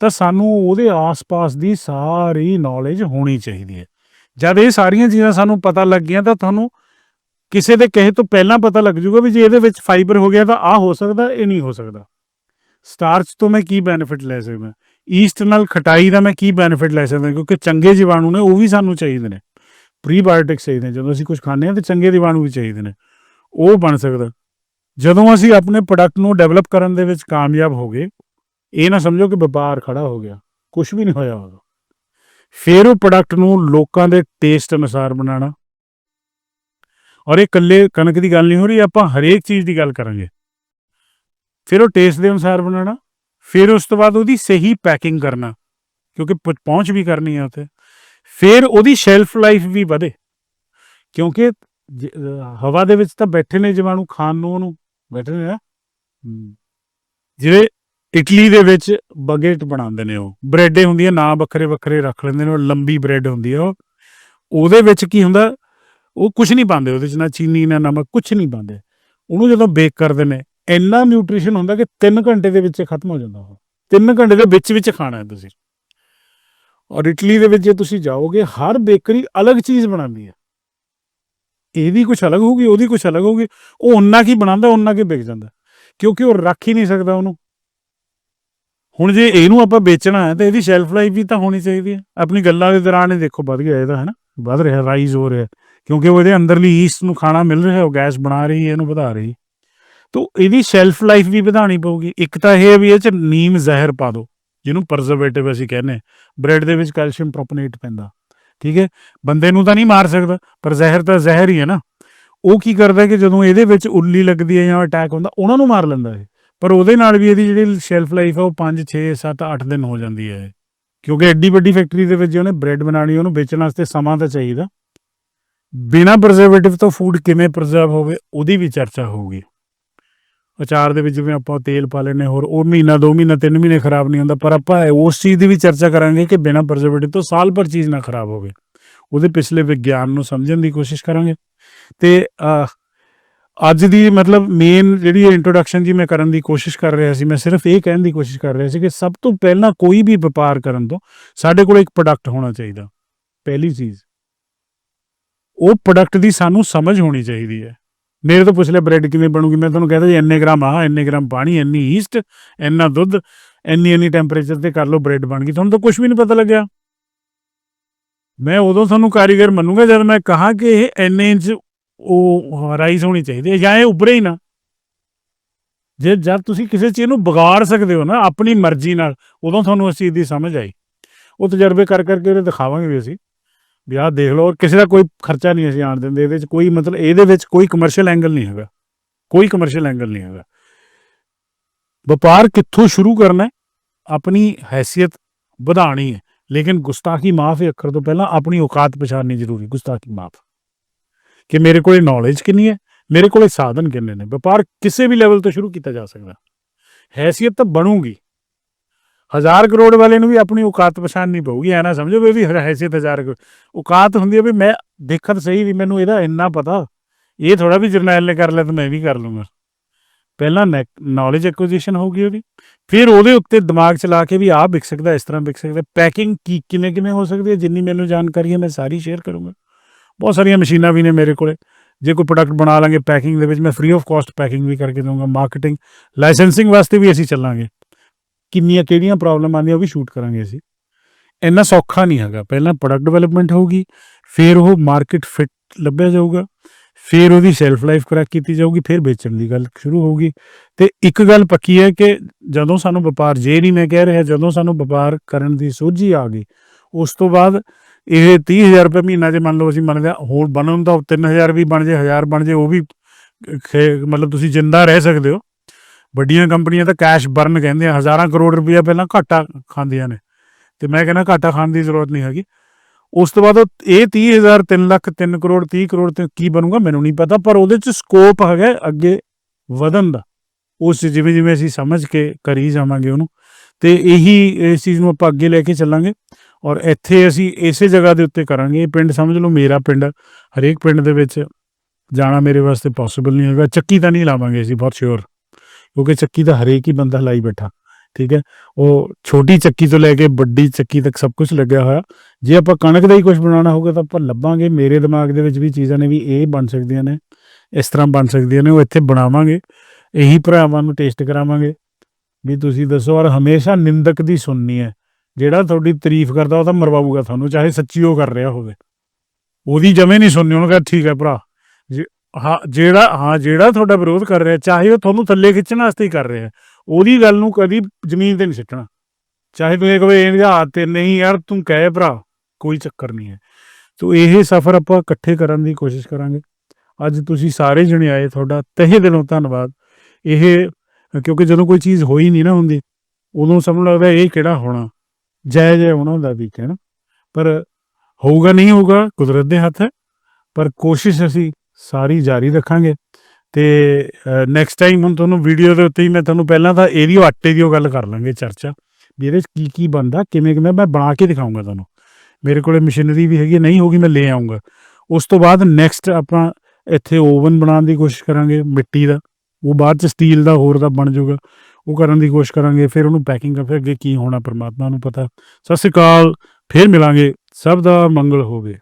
ਤਾਂ ਸਾਨੂੰ ਉਹਦੇ ਆਸ-ਪਾਸ ਦੀ ਸਾਰੀ ਨੌਲੇਜ ਹੋਣੀ ਚਾਹੀਦੀ ਹੈ। ਜਦ ਇਹ ਸਾਰੀਆਂ ਚੀਜ਼ਾਂ ਸਾਨੂੰ ਪਤਾ ਲੱਗ ਗਈਆਂ, ਤਾਂ ਤੁਹਾਨੂੰ ਕਿਸੇ ਦੇ ਕਹੇ ਤੋਂ ਪਹਿਲਾਂ ਪਤਾ ਲੱਗ ਜੂਗਾ ਵੀ ਜੇ ਇਹਦੇ ਵਿੱਚ ਫਾਈਬਰ ਹੋ ਗਿਆ, ਤਾਂ ਆ ਹੋ ਸਕਦਾ, ਇਹ ਨਹੀਂ ਹੋ ਸਕਦਾ। ਸਟਾਰਚ ਤੋਂ ਮੈਂ ਕੀ ਬੈਨੀਫਿਟ ਲੈ ਸਕਦਾ? ਈਸਟ ਨਾਲ ਖਟਾਈ ਦਾ ਮੈਂ ਕੀ ਬੈਨੀਫਿਟ ਲੈ ਸਕਦਾ? ਕਿਉਂਕਿ ਚੰਗੇ ਜੀਵਾਣੂ ਨੇ, ਉਹ ਵੀ ਸਾਨੂੰ ਚਾਹੀਦੇ ਨੇ। ਪ੍ਰੀਬਾਇਓਟਿਕਸ ਚਾਹੀਦੇ ਨੇ। ਜਦੋਂ ਅਸੀਂ ਕੁਝ ਖਾਂਦੇ ਹਾਂ ਤੇ ਚੰਗੇ ਜੀਵਾਣੂ ਵੀ ਚਾਹੀਦੇ ਨੇ। ਉਹ ਬਣ ਸਕਦਾ। ਜਦੋਂ ਅਸੀਂ ਆਪਣੇ ਪ੍ਰੋਡਕਟ ਨੂੰ ਡਿਵੈਲਪ ਕਰਨ ਦੇ ਵਿੱਚ ਕਾਮਯਾਬ ਹੋ ਗਏ, ਇਹ ਨਾ ਸਮਝੋ ਕਿ ਵਪਾਰ ਖੜਾ ਹੋ ਗਿਆ। ਕੁਝ ਵੀ ਨਹੀਂ ਹੋਇਆ ਉਦੋਂ ਫਿਰ ਉਹ ਪ੍ਰੋਡਕਟ ਨੂੰ ਲੋਕਾਂ ਦੇ ਟੇਸਟ ਅਨੁਸਾਰ ਬਣਾਉਣਾ। ਔਰ ਇਹ ਇਕੱਲੇ ਕਣਕ ਦੀ ਗੱਲ ਨਹੀਂ ਹੋ ਰਹੀ, ਆਪਾਂ ਹਰੇਕ ਚੀਜ਼ ਦੀ ਗੱਲ ਕਰਾਂਗੇ। ਫਿਰ ਉਹ ਟੇਸਟ ਦੇ ਅਨੁਸਾਰ ਬਣਾਉਣਾ। ਫਿਰ ਉਸ ਤੋਂ ਬਾਅਦ ਉਹਦੀ ਸਹੀ ਪੈਕਿੰਗ ਕਰਨਾ, ਕਿਉਂਕਿ ਪਹੁੰਚ ਵੀ ਕਰਨੀ ਹੈ ਉੱਥੇ। ਫਿਰ ਉਹਦੀ ਸ਼ੈਲਫ ਲਾਈਫ ਵੀ ਵਧੇ, ਕਿਉਂਕਿ ਹਵਾ ਦੇ ਵਿੱਚ ਤਾਂ ਬੈਠੇ ਨੇ ਜੀਵਾਣੂ ਖਾਣ ਨੂੰ ਉਹਨੂੰ ਬੈਠੇ ਨੇ ਨਾ। ਜਿਹੜੇ ਇਟਲੀ ਦੇ ਵਿੱਚ ਬਗੇਟ ਬਣਾਉਂਦੇ ਨੇ ਉਹ, ਬ੍ਰੈਡੇ ਹੁੰਦੀਆਂ, ਨਾ ਵੱਖਰੇ ਵੱਖਰੇ ਰੱਖ ਲੈਂਦੇ ਨੇ, ਉਹ ਲੰਬੀ ਬ੍ਰੈਡ ਹੁੰਦੀ ਹੈ ਉਹ। ਉਹਦੇ ਵਿੱਚ ਕੀ ਹੁੰਦਾ, ਉਹ ਕੁਝ ਨਹੀਂ ਪਾਉਂਦੇ ਉਹਦੇ ਚ ਨਾ ਚੀਨੀ, ਨਾ ਨਮਕ ਕੁਝ ਨਹੀਂ ਪਾਉਂਦੇ। ਉਹਨੂੰ ਜਦੋਂ ਬੇਕ ਕਰਦੇ ਨੇ ਇੰਨਾ ਨਿਊਟ੍ਰੀਸ਼ਨ ਹੁੰਦਾ ਕਿ 3 ਘੰਟੇ ਦੇ ਵਿੱਚ ਖਤਮ ਹੋ ਜਾਂਦਾ ਉਹ। 3 ਘੰਟੇ ਦੇ ਵਿੱਚ ਵਿੱਚ ਖਾਣਾ ਹੈ ਤੁਸੀਂ। ਔਰ ਇਟਲੀ ਦੇ ਵਿੱਚ ਜੇ ਤੁਸੀਂ ਜਾਓਗੇ, ਹਰ ਬੇਕਰੀ ਅਲੱਗ ਚੀਜ਼ ਬਣਾਉਂਦੀ ਹੈ। ਇਹਦੀ ਕੁਝ ਅਲੱਗ ਹੋਊਗੀ, ਉਹਦੀ ਕੁਝ ਅਲੱਗ ਹੋਊਗੀ। ਉਹ ਉਨਾ ਕੀ ਬਣਾਉਂਦਾ ਉਨਾ ਕੀ ਵਿਕ ਜਾਂਦਾ। ਕਿਉਂਕਿ ਉਹ ਰੱਖ ਹੀ ਨਹੀਂ ਸਕਦਾ ਉਹਨੂੰ। ਹੁਣ ਜੇ ਇਹਨੂੰ ਆਪਾਂ ਵੇਚਣਾ ਹੈ, ਤਾਂ ਇਹਦੀ ਸ਼ੈਲਫ ਲਾਈਫ ਵੀ ਤਾਂ ਹੋਣੀ ਚਾਹੀਦੀ ਹੈ। ਆਪਣੀ ਗੱਲਾਂ ਦੇ ਦੌਰਾਨ ਇਹ ਦੇਖੋ, ਵੱਧ ਗਿਆ ਇਹਦਾ ਹੈ ਨਾ। ਵੱਧ ਰਿਹਾ ਰਾਈਜ਼ ਹੋ ਰਿਹਾ। ਕਿਉਂਕਿ ਉਹਦੇ ਅੰਦਰਲੀ ਈਸਟ ਨੂੰ ਖਾਣਾ ਮਿਲ ਰਿਹਾ, ਉਹ ਗੈਸ ਬਣਾ ਰਹੀ ਹੈ, ਇਹਨੂੰ ਵਧਾ ਰਹੀ ਤੋ ਇਹਦੀ ਸ਼ੈਲਫ ਲਾਈਫ ਵੀ ਵਧਾਣੀ ਪਊਗੀ। ਇੱਕ ਤਾਂ ਇਹ ਹੈ ਵੀ ਇਹ ਚ ਨੀਮ ਜ਼ਹਿਰ ਪਾ ਦਿਓ ਜਿਹਨੂੰ ਪ੍ਰਜ਼ਰਵੇਟਿਵ ਅਸੀਂ ਕਹਿੰਦੇ ਬ੍ਰੈਡ ਦੇ ਵਿੱਚ ਕੈਲਸ਼ੀਅਮ ਪ੍ਰੋਪਨੇਟ ਪੈਂਦਾ। ਠੀਕ ਹੈ? ਬੰਦੇ ਨੂੰ ਤਾਂ ਨਹੀਂ ਮਾਰ ਸਕਦਾ, ਪਰ ਜ਼ਹਿਰ ਤਾਂ ਜ਼ਹਿਰ ਹੀ ਹੈ ਨਾ। ਉਹ ਕੀ ਕਰਦਾ ਕਿ ਜਦੋਂ ਇਹਦੇ ਵਿੱਚ ਉੱਲੀ ਲੱਗਦੀ ਹੈ ਜਾਂ ਅਟੈਕ ਹੁੰਦਾ, ਉਹਨਾਂ ਨੂੰ ਮਾਰ ਲੈਂਦਾ ਹੈ ਪਰ ਉਹਦੇ ਨਾਲ ਵੀ ਇਹਦੀ ਜਿਹੜੀ ਸ਼ੈਲਫ ਲਾਈਫ ਹੈ ਉਹ 5 6 7 8 ਦਿਨ ਹੋ ਜਾਂਦੀ ਹੈ ਕਿਉਂਕਿ ਐਡੀ ਵੱਡੀ ਫੈਕਟਰੀ ਦੇ ਵਿੱਚ ਜੇ ਉਹਨੇ ਬ੍ਰੈਡ ਬਣਾਣੀ ਉਹਨੂੰ ਵੇਚਣ ਵਾਸਤੇ ਸਮਾਂ ਤਾਂ ਚਾਹੀਦਾ। ਬਿਨਾ ਪ੍ਰਜ਼ਰਵੇਟਿਵ ਤੋਂ ਫੂਡ ਕਿਵੇਂ ਪ੍ਰਜਰਵ ਹੋਵੇ, ਉਹਦੀ ਵੀ ਚਰਚਾ ਹੋਊਗੀ। ਅਚਾਰ ਦੇ ਵਿੱਚ ਜਿਵੇਂ ਆਪਾਂ ਤੇਲ ਪਾ ਲੈਨੇ ਹੋਰ ਉਹ ਮਹੀਨਾ, ਦੋ ਮਹੀਨਾ, ਤਿੰਨ ਮਹੀਨੇ ਖਰਾਬ ਨਹੀਂ ਹੁੰਦਾ, ਪਰ ਆਪਾਂ ਉਸ ਚੀਜ਼ ਦੀ ਵੀ ਚਰਚਾ ਕਰਾਂਗੇ ਕਿ ਬਿਨਾਂ ਪ੍ਰਜ਼ਰਵੇਟਿਵ ਤੋਂ ਸਾਲ ਭਰ ਚੀਜ਼ ਨਾ ਖਰਾਬ ਹੋਵੇ। ਉਹਦੇ ਪਿਛਲੇ ਵਿਗਿਆਨ ਨੂੰ ਸਮਝਣ ਦੀ ਕੋਸ਼ਿਸ਼ ਕਰਾਂਗੇ। ਤੇ ਅੱਜ ਦੀ ਮਤਲਬ ਮੇਨ ਜਿਹੜੀ ਇੰਟਰੋਡਕਸ਼ਨ ਜੀ ਮੈਂ ਕਰਨ ਦੀ ਕੋਸ਼ਿਸ਼ ਕਰ ਰਿਹਾ ਸੀ, ਮੈਂ ਸਿਰਫ ਇਹ ਕਹਿਣ ਦੀ ਕੋਸ਼ਿਸ਼ ਕਰ ਰਿਹਾ ਸੀ ਕਿ ਸਭ ਤੋਂ ਪਹਿਲਾਂ ਕੋਈ ਵੀ ਵਪਾਰ ਕਰਨ ਤੋਂ ਸਾਡੇ ਕੋਲ ਇੱਕ ਪ੍ਰੋਡਕਟ ਹੋਣਾ ਚਾਹੀਦਾ। ਪਹਿਲੀ ਚੀਜ਼। ਉਹ ਪ੍ਰੋਡਕਟ ਦੀ ਸਾਨੂੰ ਸਮਝ ਹੋਣੀ ਚਾਹੀਦੀ ਹੈ। ਮੇਰੇ ਤੋਂ ਪੁੱਛ ਲਿਆ ਬ੍ਰੈਡ ਕਿਵੇਂ ਬਣੂਗੀ। ਮੈਂ ਤੁਹਾਨੂੰ ਕਹਿੰਦਾ ਜੀ, ਇੰਨੇ ਗ੍ਰਾਮ ਆਹ, ਇੰਨੇ ਗ੍ਰਾਮ ਪਾਣੀ, ਇੰਨੀ ਈਸਟ ਇੰਨਾ ਦੁੱਧ, ਇੰਨੀ ਇੰਨੀ ਟੈਂਪਰੇਚਰ ਤੇ ਕਰ ਲਓ ਬ੍ਰੈਡ ਬਣ ਗਈ। ਤੁਹਾਨੂੰ ਤਾਂ ਕੁਝ ਵੀ ਨਹੀਂ ਪਤਾ ਲੱਗਿਆ। ਮੈਂ ਉਦੋਂ ਤੁਹਾਨੂੰ ਕਾਰੀਗਰ ਮੰਨੂਗਾ ਜਦ ਮੈਂ ਕਹਾ ਕਿ ਇਹ ਇੰਨੇ ਇੰਚ ਉਹ ਰਾਈਸ ਹੋਣੀ ਚਾਹੀਦੀ ਹੈ ਜਾਂ ਇਹ ਉੱਭਰੇ ਹੀ ਨਾ। ਜੇ ਜਦ ਤੁਸੀਂ ਕਿਸੇ ਚੀਜ਼ ਨੂੰ ਵਿਗਾੜ ਸਕਦੇ ਹੋ ਨਾ, ਆਪਣੀ ਮਰਜ਼ੀ ਨਾਲ, ਉਦੋਂ ਤੁਹਾਨੂੰ ਇਸ ਚੀਜ਼ ਦੀ ਸਮਝ ਆਈ। ਉਹ ਤਜਰਬੇ ਕਰ ਕਰਕੇ ਉਹਦੇ ਦਿਖਾਵਾਂਗੇ ਵੀ ਅਸੀਂ। ਵੀ ਆਹ ਦੇਖ ਲਓ ਔਰ ਕਿਸੇ ਦਾ ਕੋਈ ਖਰਚਾ ਨਹੀਂ ਅਸੀਂ ਆਣ ਦਿੰਦੇ, ਇਹਦੇ ਵਿੱਚ ਕੋਈ ਮਤਲਬ, ਇਹਦੇ ਵਿੱਚ ਕੋਈ ਕਮਰਸ਼ੀਅਲ ਐਂਗਲ ਨਹੀਂ ਹੈਗਾ। ਕੋਈ ਕਮਰਸ਼ੀਅਲ ਐਂਗਲ ਨਹੀਂ ਹੈਗਾ। ਵਪਾਰ ਕਿੱਥੋਂ ਸ਼ੁਰੂ ਕਰਨਾ ਹੈ? ਆਪਣੀ ਹੈਸੀਅਤ ਵਧਾਣੀ ਹੈ। ਲੇਕਿਨ ਗੁਸਤਾਖੀ ਮਾਫ ਹੈ ਅੱਖਰ ਤੋਂ ਪਹਿਲਾਂ, ਆਪਣੀ ਔਕਾਤ ਪਛਾਣਨੀ ਜ਼ਰੂਰੀ, ਗੁਸਤਾਖੀ ਮਾਫ। ਕਿ ਮੇਰੇ ਕੋਲੇ ਨੌਲੇਜ ਕਿੰਨੀ ਹੈ? ਮੇਰੇ ਕੋਲੇ ਸਾਧਨ ਕਿੰਨੇ ਨੇ? ਵਪਾਰ ਕਿਸੇ ਵੀ ਲੈਵਲ ਤੋਂ ਸ਼ੁਰੂ ਕੀਤਾ ਜਾ ਸਕਦਾ। ਹੈਸੀਅਤ ਤਾਂ ਬਣੂਗੀ। ਹਜ਼ਾਰ ਕਰੋੜ ਵਾਲੇ ਨੂੰ ਵੀ ਆਪਣੀ ਔਕਾਤ ਨਹੀਂ ਪਊਗੀ, ਐ ਨਾ ਸਮਝੋ ਵੀ ਹੈਸੀਅਤ ਹਜ਼ਾਰ ਕਰੋੜ ਔਕਾਤ ਹੁੰਦੀ ਹੈ ਵੀ ਮੈਂ ਦੇਖਤ ਸਹੀ ਵੀ ਮੈਨੂੰ ਇਹਦਾ ਇੰਨਾ ਪਤਾ। ਇਹ ਥੋੜਾ ਵੀ ਜਰਨੈਲ ਨੇ ਕਰ ਲਿਆ ਤਾਂ ਮੈਂ ਵੀ ਕਰ ਲੂੰਗਾ। ਪਹਿਲਾਂ ਨੌਲੇਜ ਐਕੁਜੀਸ਼ਨ ਹੋਊਗੀ ਉਹਦੀ। ਫਿਰ ਉਹਦੇ ਉੱਤੇ ਦਿਮਾਗ ਚਲਾ ਕੇ ਵੀ ਆਹ ਵਿਕ ਸਕਦਾ, ਇਸ ਤਰ੍ਹਾਂ ਵਿਕ ਸਕਦਾ। ਪੈਕਿੰਗ ਕੀ, ਕਿਵੇਂ ਕਿਵੇਂ ਹੋ ਸਕਦੀ ਹੈ? ਜਿੰਨੀ ਮੈਨੂੰ ਜਾਣਕਾਰੀ ਹੈ, ਮੈਂ ਸਾਰੀ ਸ਼ੇਅਰ ਕਰੂੰਗਾ। ਬਹੁਤ ਸਾਰੀਆਂ ਮਸ਼ੀਨਾਂ ਵੀ ਨੇ ਮੇਰੇ ਕੋਲੇ। ਜੇ ਕੋਈ ਪ੍ਰੋਡਕਟ ਬਣਾ ਲਾਂਗੇ ਪੈਕਿੰਗ ਦੇ ਵਿੱਚ, ਮੈਂ ਫ੍ਰੀ ਆਫ ਕਾਸਟ ਪੈਕਿੰਗ ਵੀ ਕਰਕੇ ਦਊਂਗਾ। ਮਾਰਕੀਟਿੰਗ ਲਾਇਸੈਂਸਿੰਗ ਵਾਸਤੇ ਵੀ ਅਸੀਂ ਚੱਲਾਂਗੇ। ਕਿੰਨੀਆਂ ਕਿਹੜੀਆਂ ਪ੍ਰੋਬਲਮ ਆਉਂਦੀਆਂ ਉਹ ਵੀ ਸ਼ੂਟ ਕਰਾਂਗੇ ਅਸੀਂ। ਇੰਨਾ ਸੌਖਾ ਨਹੀਂ ਹੈਗਾ। ਪਹਿਲਾਂ ਪ੍ਰੋਡਕਟ ਡਿਵੈਲਪਮੈਂਟ ਹੋਊਗੀ, ਫਿਰ ਉਹ ਮਾਰਕੀਟ ਫਿਟ ਲੱਭਿਆ ਜਾਊਗਾ, ਫਿਰ ਉਹਦੀ ਸ਼ੈਲਫ ਲਾਈਫ ਕਰੈਕ ਕੀਤੀ ਜਾਊਗੀ, ਫਿਰ ਵੇਚਣ ਦੀ ਗੱਲ ਸ਼ੁਰੂ ਹੋਊਗੀ। ਤੇ ਇੱਕ ਗੱਲ ਪੱਕੀ ਹੈ ਕਿ ਜਦੋਂ ਸਾਨੂੰ ਵਪਾਰ, ਜੇ ਨਹੀਂ ਮੈਂ ਕਹਿ ਰਿਹਾ, ਜਦੋਂ ਸਾਨੂੰ ਵਪਾਰ ਕਰਨ ਦੀ ਸੋਝੀ ਆ ਗਈ, ਉਸ ਤੋਂ ਬਾਅਦ ਇਹ 30000 ਰੁਪਏ ਮਹੀਨਾ ਜੇ ਮੰਨ ਲਓ ਅਸੀਂ ਮੰਨ ਲਿਆ ਹੋਰ ਬਣਨ ਦਾ 3000 ਵੀ ਬਣ ਜੇ 1000 ਬਣ ਜੇ, ਉਹ ਵੀ ਮਤਲਬ ਤੁਸੀਂ ਜਿੰਦਾ ਰਹਿ ਸਕਦੇ ਹੋ। ਵੱਡੀਆਂ ਕੰਪਨੀਆਂ ਤਾਂ ਕੈਸ਼ ਬਰਨ ਕਹਿੰਦੇ ਆ, ਹਜ਼ਾਰਾਂ ਕਰੋੜ ਰੁਪਇਆ ਪਹਿਲਾਂ ਘਾਟਾ ਖਾਂਦੀਆਂ ਨੇ। ਤੇ ਮੈਂ ਕਹਿੰਦਾ ਘਾਟਾ ਖਾਣ ਦੀ ਜ਼ਰੂਰਤ ਨਹੀਂ ਹੈਗੀ। ਉਸ ਤੋਂ ਬਾਅਦ ਉਹ ਇਹ 30000 3 ਲੱਖ 3 ਕਰੋੜ 30 ਕਰੋੜ ਤੇ ਕੀ ਬਣੂਗਾ ਮੈਨੂੰ ਨਹੀਂ ਪਤਾ, ਪਰ ਉਹਦੇ ਚ ਸਕੋਪ ਹੈਗਾ ਅੱਗੇ ਵਧਣ ਦਾ। ਉਸ ਜਿਵੇਂ ਜਿਵੇਂ ਅਸੀਂ ਸਮਝ ਕੇ ਕਰੀ ਜਾਵਾਂਗੇ ਉਹਨੂੰ। ਤੇ ਇਹੀ ਇਸ ਚੀਜ਼ ਨੂੰ ਆਪਾਂ ਅੱਗੇ ਲੈ ਕੇ ਚੱਲਾਂਗੇ। ਔਰ ਇੱਥੇ ਅਸੀਂ ਇਸੇ ਜਗ੍ਹਾ ਦੇ ਉੱਤੇ ਕਰਾਂਗੇ। ਇਹ ਪਿੰਡ ਸਮਝ ਲਓ, ਮੇਰਾ ਪਿੰਡ ਹਰੇਕ ਪਿੰਡ ਦੇ ਵਿੱਚ ਜਾਣਾ ਮੇਰੇ ਵਾਸਤੇ ਪੋਸੀਬਲ ਨਹੀਂ ਹੈਗਾ। ਚੱਕੀ ਤਾਂ ਨਹੀਂ ਲਾਵਾਂਗੇ ਅਸੀਂ ਬਹੁਤ ਸ਼ੋਰ ਕਿਉਂਕਿ ਚੱਕੀ ਤਾਂ ਹਰੇਕ ਹੀ ਬੰਦਾ ਲਾਈ ਬੈਠਾ, ਠੀਕ ਹੈ? ਉਹ ਛੋਟੀ ਚੱਕੀ ਤੋਂ ਲੈ ਕੇ ਵੱਡੀ ਚੱਕੀ ਤੱਕ ਸਭ ਕੁਝ ਲੱਗਿਆ ਹੋਇਆ। ਜੇ ਆਪਾਂ ਕਣਕ ਦਾ ਹੀ ਕੁਝ ਬਣਾਉਣਾ ਹੋਊਗਾ ਤਾਂ ਆਪਾਂ ਲੱਭਾਂਗੇ, ਮੇਰੇ ਦਿਮਾਗ ਦੇ ਵਿੱਚ ਵੀ ਚੀਜ਼ਾਂ ਨੇ ਵੀ ਇਹ ਬਣ ਸਕਦੀਆਂ ਨੇ, ਇਸ ਤਰ੍ਹਾਂ ਬਣ ਸਕਦੀਆਂ ਨੇ, ਉਹ ਇੱਥੇ ਬਣਾਵਾਂਗੇ। ਇਹੀ ਭਰਾਵਾਂ ਨੂੰ ਟੇਸਟ ਕਰਾਵਾਂਗੇ ਵੀ ਤੁਸੀਂ ਦੱਸੋ, ਔਰ ਹਮੇਸ਼ਾ ਨਿੰਦਕ ਦੀ ਸੁਣਨੀ ਹੈ। ਜਿਹੜਾ ਤੁਹਾਡੀ ਤਾਰੀਫ ਕਰਦਾ ਉਹ ਤਾਂ ਮਰਵਾਊਗਾ ਤੁਹਾਨੂੰ, ਚਾਹੇ ਸੱਚੀ ਉਹ ਕਰ ਰਿਹਾ ਹੋਵੇ। ਉਹਦੀ ਜਮੇ ਨਹੀਂ ਸੁਣਨੀ, ਉਹਨੂੰ ਕਹ, ਠੀਕ ਹੈ ਭਰਾ ਹਾਂ, ਜਿਹੜਾ ਹਾਂ, ਜਿਹੜਾ ਤੁਹਾਡਾ ਵਿਰੋਧ ਕਰ ਰਿਹਾ, ਚਾਹੇ ਉਹ ਤੁਹਾਨੂੰ ਥੱਲੇ ਖਿੱਚਣ ਵਾਸਤੇ ਹੀ ਕਰ ਰਿਹਾ, ਉਹਦੀ ਗੱਲ ਨੂੰ ਕਦੀ ਜ਼ਮੀਨ ਤੇ ਨਹੀਂ ਸਿੱਟਣਾ। ਚਾਹੇ ਤੁਸੀਂ ਕਹੋ, ਇਹ ਹੱਥ ਤੇ ਨਹੀਂ, ਯਾਰ ਤੂੰ ਕਹੇ ਭਰਾ, ਕੋਈ ਚੱਕਰ ਨਹੀਂ ਹੈ। ਸੋ ਇਹ ਸਫ਼ਰ ਆਪਾਂ ਇਕੱਠੇ ਕਰਨ ਦੀ ਕੋਸ਼ਿਸ਼ ਕਰਾਂਗੇ। ਅੱਜ ਤੁਸੀਂ ਸਾਰੇ ਜਣੇ ਆਏ, ਤੁਹਾਡਾ ਤਹਿ ਦਿਲੋਂ ਧੰਨਵਾਦ। ਇਹ, ਕਿਉਂਕਿ ਜਦੋਂ ਕੋਈ ਚੀਜ਼ ਹੋਈ ਨਹੀਂ ਨਾ ਹੁੰਦੀ, ਉਦੋਂ ਸਮਝ ਲੱਗਦਾ ਇਹ ਕਿਹੜਾ ਹੋਣਾ। ਜੈ ਜੈ ਹੋਣਾ ਹੁੰਦਾ ਵੀ ਕਹਿਣਾ ਪਰ ਹੋਊਗਾ, ਨਹੀਂ ਹੋਊਗਾ, ਕੁਦਰਤ ਦੇ ਹੱਥ ਹੈ। ਪਰ ਕੋਸ਼ਿਸ਼ ਅਸੀਂ ਸਾਰੀ ਜਾਰੀ ਰੱਖਾਂਗੇ। ਤੇ ਨੈਕਸਟ ਟਾਈਮ ਹੁਣ ਤੁਹਾਨੂੰ ਵੀਡੀਓ ਦੇ ਉੱਤੇ ਹੀ ਮੈਂ ਤੁਹਾਨੂੰ ਪਹਿਲਾਂ ਤਾਂ ਇਹਦੀ ਆਟੇ ਦੀ ਉਹ ਗੱਲ ਕਰ ਲਾਂਗੇ ਚਰਚਾ ਵੀ ਇਹਦੇ 'ਚ ਕੀ ਕੀ ਬਣਦਾ ਕਿਵੇਂ ਕਿਵੇਂ ਮੈਂ ਬਣਾ ਕੇ ਦਿਖਾਊਂਗਾ ਤੁਹਾਨੂੰ। ਮੇਰੇ ਕੋਲੇ ਮਸ਼ੀਨਰੀ ਵੀ ਹੈਗੀ ਹੈ, ਨਹੀਂ ਹੋਗੀ ਮੈਂ ਲੈ ਆਉਂਗਾ ਉਸ ਤੋਂ ਬਾਅਦ ਨੈਕਸਟ ਆਪਾਂ ਇੱਥੇ ਓਵਨ ਬਣਾਉਣ ਦੀ ਕੋਸ਼ਿਸ਼ ਕਰਾਂਗੇ ਮਿੱਟੀ ਦਾ। ਉਹ ਬਾਅਦ ਚ ਸਟੀਲ ਦਾ ਹੋਰ ਦਾ ਬਣ ਜਾਊਗਾ। ਉਹ ਕਰਨ ਦੀ ਕੋਸ਼ਿਸ਼ ਕਰਾਂਗੇ ਫਿਰ ਉਹਨੂੰ ਪੈਕਿੰਗ ਕਰ ਫਿਰ ਅੱਗੇ ਕੀ ਹੋਣਾ ਪਰਮਾਤਮਾ ਨੂੰ ਪਤਾ। ਸਤਿ ਸ਼੍ਰੀ ਅਕਾਲ ਫਿਰ ਮਿਲਾਂਗੇ। ਸਭ ਦਾ ਮੰਗਲ ਹੋਵੇ।